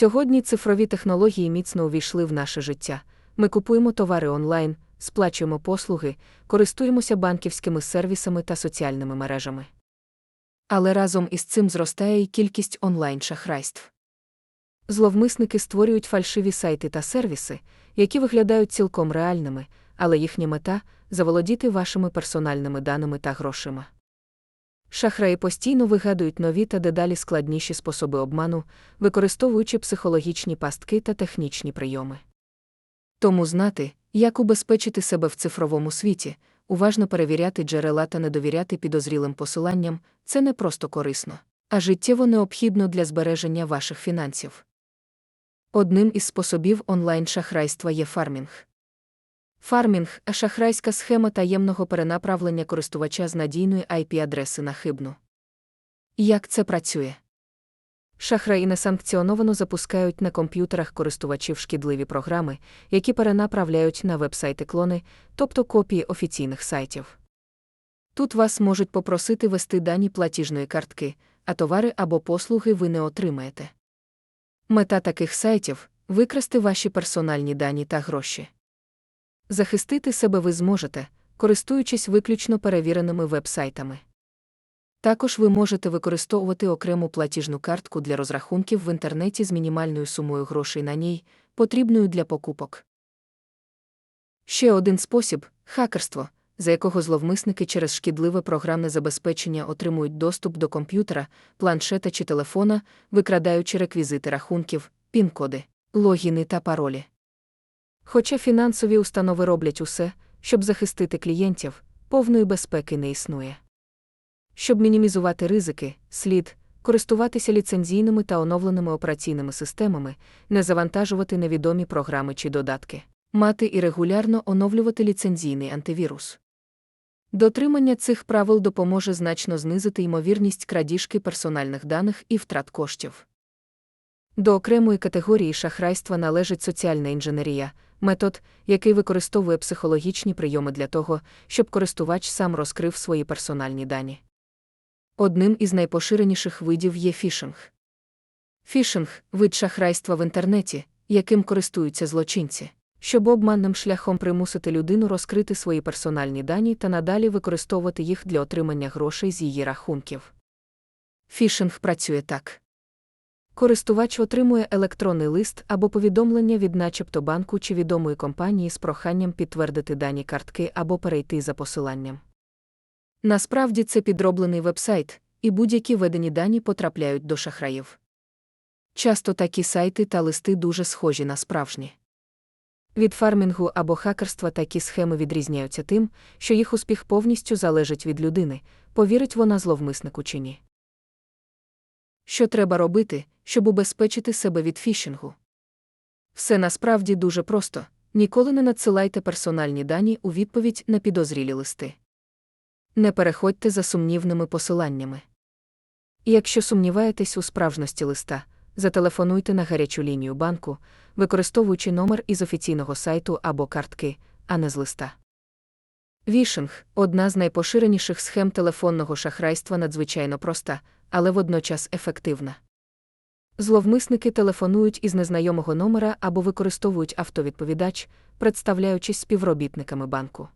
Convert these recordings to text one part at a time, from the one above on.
Сьогодні цифрові технології міцно увійшли в наше життя. Ми купуємо товари онлайн, сплачуємо послуги, користуємося банківськими сервісами та соціальними мережами. Але разом із цим зростає й кількість онлайн-шахрайств. Зловмисники створюють фальшиві сайти та сервіси, які виглядають цілком реальними, але їхня мета заволодіти вашими персональними даними та грошима. Шахраї постійно вигадують нові та дедалі складніші способи обману, використовуючи психологічні пастки та технічні прийоми. Тому знати, як убезпечити себе в цифровому світі, уважно перевіряти джерела та не довіряти підозрілим посиланням це не просто корисно, а життєво необхідно для збереження ваших фінансів. Одним із способів онлайн-шахрайства є фармінг. Фармінг шахрайська схема таємного перенаправлення користувача з надійної IP-адреси на хибну. Як це працює? Шахраї несанкціоновано запускають на комп'ютерах користувачів шкідливі програми, які перенаправляють на вебсайти клони, тобто копії офіційних сайтів. Тут вас можуть попросити вести дані платіжної картки, а товари або послуги ви не отримаєте. Мета таких сайтів викрасти ваші персональні дані та гроші. Захистити себе ви зможете, користуючись виключно перевіреними веб-сайтами. Також ви можете використовувати окрему платіжну картку для розрахунків в інтернеті з мінімальною сумою грошей на ній, потрібною для покупок. Ще один спосіб хакерство, за якого зловмисники через шкідливе програмне забезпечення отримують доступ до комп'ютера, планшета чи телефона, викрадаючи реквізити рахунків, пін-коди, логіни та паролі. Хоча фінансові установи роблять усе, щоб захистити клієнтів, повної безпеки не існує. Щоб мінімізувати ризики, слід користуватися ліцензійними та оновленими операційними системами, не завантажувати невідомі програми чи додатки, мати і регулярно оновлювати ліцензійний антивірус. Дотримання цих правил допоможе значно знизити ймовірність крадіжки персональних даних і втрат коштів. До окремої категорії шахрайства належить соціальна інженерія, метод, який використовує психологічні прийоми для того, щоб користувач сам розкрив свої персональні дані. Одним із найпоширеніших видів є фішинг. Фішинг вид шахрайства в інтернеті, яким користуються злочинці, щоб обманним шляхом примусити людину розкрити свої персональні дані та надалі використовувати їх для отримання грошей з її рахунків. Фішинг працює так. Користувач отримує електронний лист або повідомлення від начебто банку чи відомої компанії з проханням підтвердити дані картки або перейти за посиланням. Насправді це підроблений вебсайт, і будь-які ведені дані потрапляють до шахраїв. Часто такі сайти та листи дуже схожі на справжні. Від фармінгу або хакерства такі схеми відрізняються тим, що їх успіх повністю залежить від людини, повірить вона зловмиснику чи ні. Що треба робити, щоб убезпечити себе від фішингу? Все насправді дуже просто ніколи не надсилайте персональні дані у відповідь на підозрілі листи. Не переходьте за сумнівними посиланнями. Якщо сумніваєтесь у справжності листа, зателефонуйте на гарячу лінію банку, використовуючи номер із офіційного сайту або картки, а не з листа. Вішинг одна з найпоширеніших схем телефонного шахрайства надзвичайно проста, але водночас ефективна. Зловмисники телефонують із незнайомого номера або використовують автовідповідач, представляючись співробітниками банку.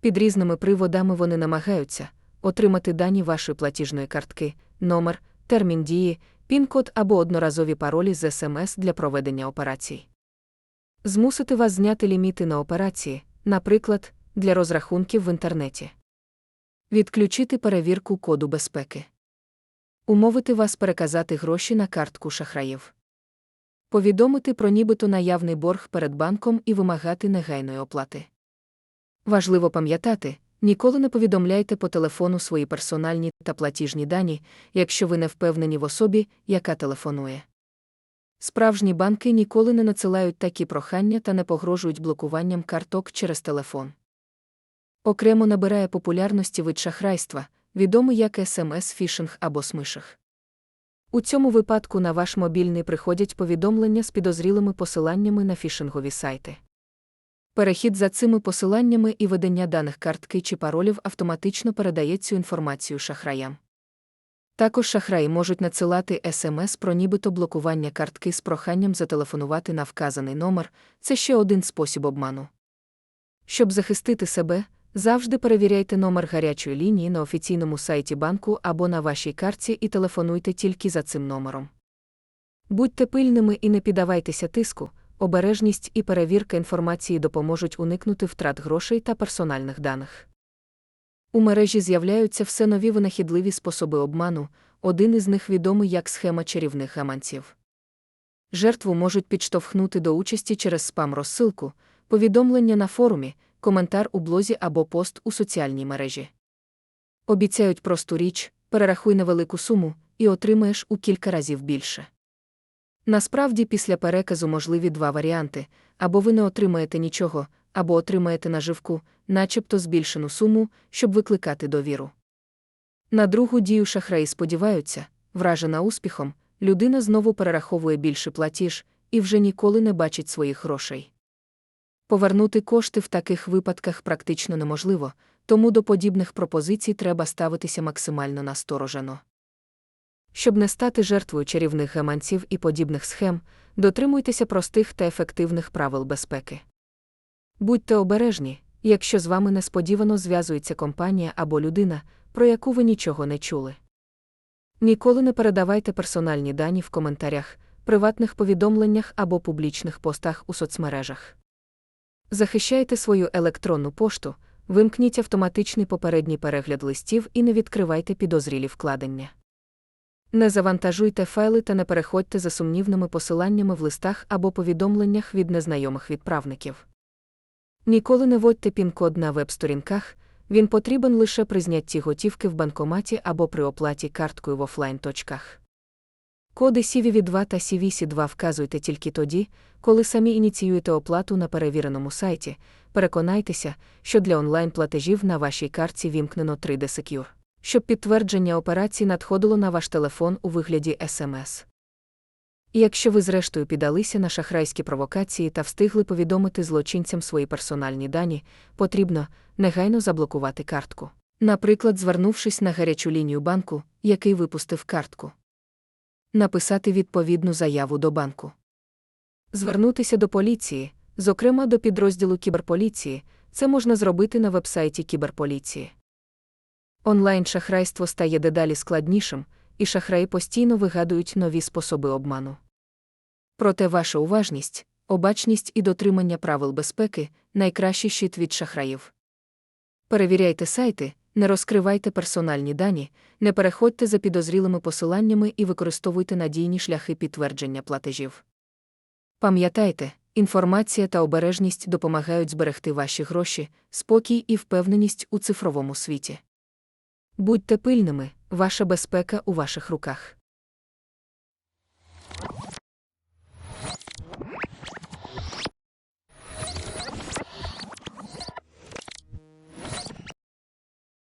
Під різними приводами вони намагаються отримати дані вашої платіжної картки, номер, термін дії, пін-код або одноразові паролі з СМС для проведення операцій. Змусити вас зняти ліміти на операції, наприклад, для розрахунків в інтернеті. Відключити перевірку коду безпеки. Умовити вас переказати гроші на картку шахраїв. Повідомити про нібито наявний борг перед банком і вимагати негайної оплати. Важливо пам'ятати, ніколи не повідомляйте по телефону свої персональні та платіжні дані, якщо ви не впевнені в особі, яка телефонує. Справжні банки ніколи не надсилають такі прохання та не погрожують блокуванням карток через телефон. Окремо набирає популярності вид шахрайства, відомий як смс-фішинг або смишах. У цьому випадку на ваш мобільний приходять повідомлення з підозрілими посиланнями на фішингові сайти. Перехід за цими посиланнями і ведення даних картки чи паролів автоматично передає цю інформацію шахраям. Також шахраї можуть надсилати смс про нібито блокування картки з проханням зателефонувати на вказаний номер це ще один спосіб обману. Щоб захистити себе, завжди перевіряйте номер гарячої лінії на офіційному сайті банку або на вашій картці і телефонуйте тільки за цим номером. Будьте пильними і не піддавайтеся тиску, обережність і перевірка інформації допоможуть уникнути втрат грошей та персональних даних. У мережі з'являються все нові винахідливі способи обману, один із них відомий як схема чарівних гаманців. Жертву можуть підштовхнути до участі через спам-розсилку, повідомлення на форумі, коментар у блозі або пост у соціальній мережі. Обіцяють просту річ, перерахуй невелику суму і отримаєш у кілька разів більше. Насправді, після переказу можливі два варіанти або ви не отримаєте нічого, або отримаєте наживку, начебто збільшену суму, щоб викликати довіру. На другу дію шахраї сподіваються, вражена успіхом, людина знову перераховує більше платіж і вже ніколи не бачить своїх грошей. Повернути кошти в таких випадках практично неможливо, тому до подібних пропозицій треба ставитися максимально насторожено. Щоб не стати жертвою чарівних гаманців і подібних схем, дотримуйтеся простих та ефективних правил безпеки. Будьте обережні, якщо з вами несподівано зв'язується компанія або людина, про яку ви нічого не чули. Ніколи не передавайте персональні дані в коментарях, приватних повідомленнях або публічних постах у соцмережах. Захищайте свою електронну пошту, вимкніть автоматичний попередній перегляд листів і не відкривайте підозрілі вкладення. Не завантажуйте файли та не переходьте за сумнівними посиланнями в листах або повідомленнях від незнайомих відправників. Ніколи не вводьте пін-код на веб-сторінках, він потрібен лише при знятті готівки в банкоматі або при оплаті карткою в офлайн-точках. Коди CVV2 та CVC2 вказуйте тільки тоді, коли самі ініціюєте оплату на перевіреному сайті. Переконайтеся, що для онлайн-платежів на вашій картці вімкнено 3D Secure, щоб підтвердження операцій надходило на ваш телефон у вигляді SMS. І якщо ви зрештою піддалися на шахрайські провокації та встигли повідомити злочинцям свої персональні дані, потрібно негайно заблокувати картку. Наприклад, звернувшись на гарячу лінію банку, який випустив картку. Написати відповідну заяву до банку. Звернутися до поліції, зокрема до підрозділу кіберполіції, це можна зробити на вебсайті кіберполіції. Онлайн шахрайство стає дедалі складнішим, і шахраї постійно вигадують нові способи обману. Проте ваша уважність, обачність і дотримання правил безпеки найкращий щит від шахраїв. Перевіряйте сайти, не розкривайте персональні дані, не переходьте за підозрілими посиланнями і використовуйте надійні шляхи підтвердження платежів. Пам'ятайте, інформація та обережність допомагають зберегти ваші гроші, спокій і впевненість у цифровому світі. Будьте пильними, ваша безпека у ваших руках.